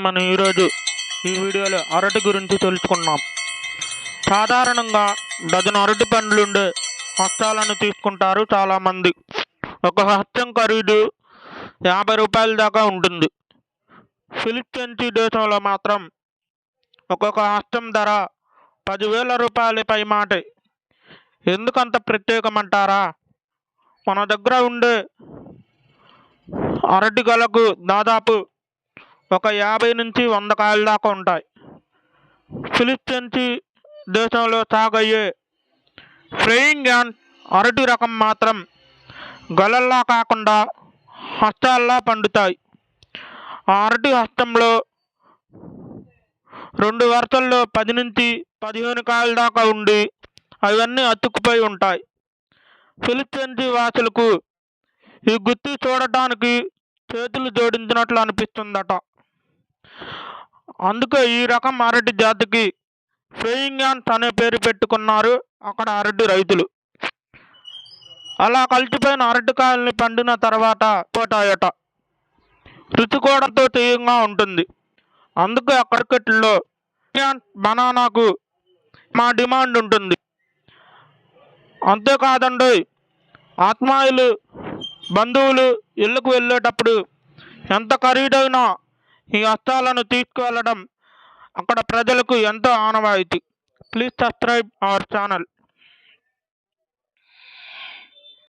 మనం ఈరోజు ఈ వీడియోలో అరటి గురించి తెలుసుకున్నాం సాధారణంగా డజన్ అరటి పండ్లుండే హస్తాలను తీసుకుంటారు చాలామంది. ఒక హస్తం ఖరీదు యాభై రూపాయల దాకా ఉంటుంది. ఫిలిప్పీన్స్ దేశంలో మాత్రం ఒక్కొక్క హస్తం ధర పదివేల రూపాయల పై మాట ఎందుకంత ప్రత్యేకమంటారా? మన దగ్గర ఉండే అరటి గలకు దాదాపు ఒక యాభై నుంచి వంద కాయల దాకా ఉంటాయి. ఫిలిప్పీన్స్ దేశంలో సాగయ్యే ఫ్రేయింగ్ యాన్ అరటి రకం మాత్రం గలల్లా కాకుండా హస్తాల్లా పండుతాయి. ఆ అరటి హస్తంలో రెండు వరుసల్లో పది నుంచి పదిహేను కాయల దాకా ఉండి అవన్నీ అతుక్కుపోయి ఉంటాయి. ఫిలిప్పీన్స్ వాసులకు ఈ గుత్తి చూడటానికి చేతులు జోడించినట్లు అనిపిస్తుందట. అందుకే ఈ రకం అరటి జాతికి ఫెయింగ్యాన్స్ అనే పేరు పెట్టుకున్నారు. అక్కడ అరటి రైతులు. అలా కలిసిపోయిన అరటికాయల్ని పండిన తర్వాత పోటాయట రుచి కూడా తీయంగా ఉంటుంది. అందుకే అక్కడికెట్లో బనానాకు మా డిమాండ్ ఉంటుంది. అంతేకాదండి ఆత్మాయులు బంధువులు ఇళ్ళకు వెళ్ళేటప్పుడు ఎంత ఖరీదైన ఈ అస్తాలను తీసుకువెళ్ళడం అక్కడ ప్రజలకు ఎంతో ఆనవాయితీ. Please subscribe our channel.